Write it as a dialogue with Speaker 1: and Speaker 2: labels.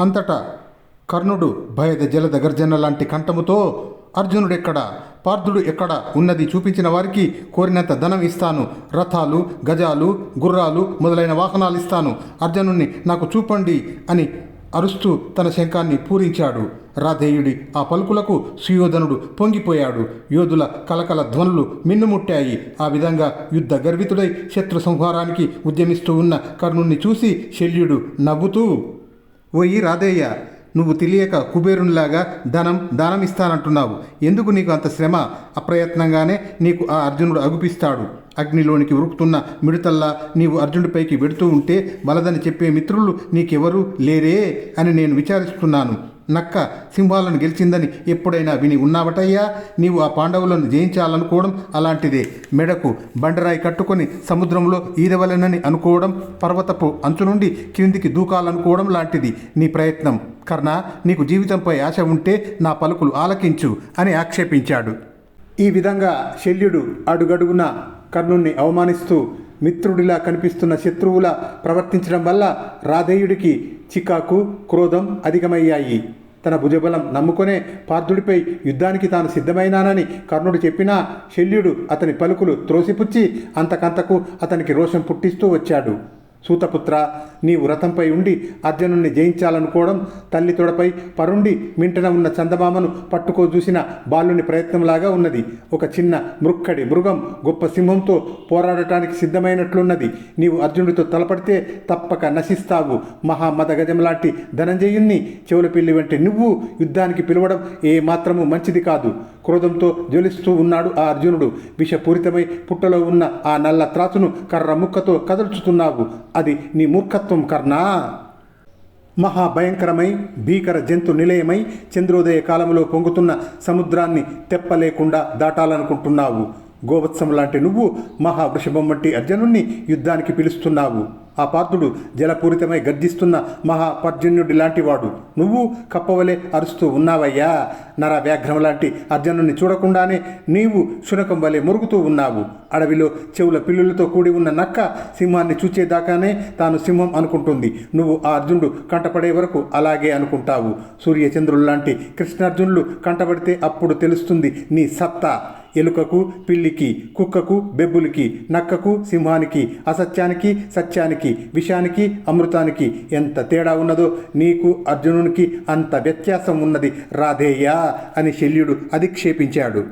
Speaker 1: అంతటా కర్ణుడు భయద జలద గర్జన లాంటి కంఠముతో అర్జునుడెక్కడ పార్థుడు ఎక్కడ? ఉన్నది చూపించిన వారికి కోరినంత ధనం ఇస్తాను. రథాలు గజాలు గుర్రాలు మొదలైన వాహనాలు ఇస్తాను. అర్జునుణ్ణి నాకు చూపండి అని అరుస్తూ తన శంఖాన్ని పూరించాడు. రాధేయుడి ఆ పలుకులకు సుయోధనుడు పొంగిపోయాడు. యోధుల కలకల ధ్వనులు మిన్నుముట్టాయి. ఆ విధంగా యుద్ధ గర్వితుడై శత్రు సంహారానికి ఉద్యమిస్తూ ఉన్న కర్ణుణ్ణి చూసి శల్యుడు నవ్వుతూ ఓయి రాధయ్య నువ్వు తెలియక కుబేరునిలాగా ధనం దానం ఇస్తానంటున్నావు. ఎందుకు నీకు అంత శ్రమ? అప్రయత్నంగానే నీకు ఆ అర్జునుడు అగుపిస్తాడు. అగ్నిలోనికి ఉరుకుతున్న మిడతల్లా నీవు అర్జునుడిపైకి వెడుతూ ఉంటే వలదని చెప్పే మిత్రులు నీకెవరూ లేరే అని నేను విచారిస్తున్నాను. నక్క సింహాలను గెలిచిందని ఎప్పుడైనా విని ఉన్నావటయ్యా? నీవు ఆ పాండవులను జయించాలనుకోవడం అలాంటిదే. మెడకు బండరాయి కట్టుకొని సముద్రంలో ఈదవలెనని అనుకోవడం పర్వతపు అంచు నుండి క్రిందికి దూకాలనుకోవడం లాంటిది నీ ప్రయత్నం. కర్ణ నీకు జీవితంపై ఆశ ఉంటే నా పలుకులు ఆలకించు అని ఆక్షేపించాడు. ఈ విధంగా శల్యుడు అడుగడుగున కర్ణుణ్ణి అవమానిస్తూ మిత్రుడిలా కనిపిస్తున్న శత్రువులా ప్రవర్తించడం వల్ల రాధేయుడికి చికాకు క్రోధం అధికమయ్యాయి. తన భుజబలం నమ్ముకునే పార్థుడిపై యుద్ధానికి తాను సిద్ధమైనానని కర్ణుడు చెప్పినా శల్యుడు అతని పలుకులు త్రోసిపుచ్చి అంతకంతకు అతనికి రోషం పుట్టిస్తూ వచ్చాడు. సూతపుత్ర నీవు రథంపై ఉండి అర్జునుణ్ణి జయించాలనుకోవడం తల్లి తొడపై పరుండి మింటన ఉన్న చందమామను పట్టుకో చూసిన బాలుని ప్రయత్నంలాగా ఉన్నది. ఒక చిన్న మృక్కడి మృగం గొప్ప సింహంతో పోరాడటానికి సిద్ధమైనట్లున్నది. నీవు అర్జునుడితో తలపడితే తప్పక నశిస్తావు. మహామదగజం లాంటి ధనంజయుణ్ణి చెవుల పిల్లి వంటి నువ్వు యుద్ధానికి పిలవడం ఏ మాత్రము మంచిది కాదు. క్రోధంతో జ్వలిస్తూ ఉన్నాడు ఆ అర్జునుడు. విషపూరితమై పుట్టలో ఉన్న ఆ నల్ల త్రాసును కర్ర ముక్కతో కదల్చుతున్నావు. అది నీ మూర్ఖత్వం కర్ణా. మహాభయంకరమై భీకర జంతు నిలయమై చంద్రోదయ కాలంలో పొంగుతున్న సముద్రాన్ని తెప్పలేకుండా దాటాలనుకుంటున్నావు. గోవత్సం లాంటి నువ్వు మహావృషభం వంటి అర్జునుణ్ణి యుద్ధానికి పిలుస్తున్నావు. ఆ పాత్రుడు జలపూరితమై గర్జిస్తున్న మహాపర్జన్యుడి లాంటివాడు. నువ్వు కప్పవలే అరుస్తూ ఉన్నావయ్యా. నర వ్యాఘ్రం లాంటి అర్జునుడిని చూడకుండానే నీవు శునకం వలె మురుగుతూ ఉన్నావు. అడవిలో చెవుల పిల్లులతో కూడి ఉన్న నక్క సింహాన్ని చూచేదాకానే తాను సింహం అనుకుంటుంది. నువ్వు ఆ అర్జునుడు కంటపడే వరకు అలాగే అనుకుంటావు. సూర్యచంద్రులు లాంటి కృష్ణార్జునులు కంటపడితే అప్పుడు తెలుస్తుంది నీ సత్తా. ఎలుకకు పిల్లికి కుక్కకు బెబ్బులికి నక్కకు సింహానికి అసత్యానికి సత్యానికి విషానికి అమృతానికి ఎంత తేడా ఉన్నదో నీకు అర్జునునికి అంత వ్యత్యాసం ఉన్నది రాధేయా అని శల్యుడు అధిక్షేపించాడు.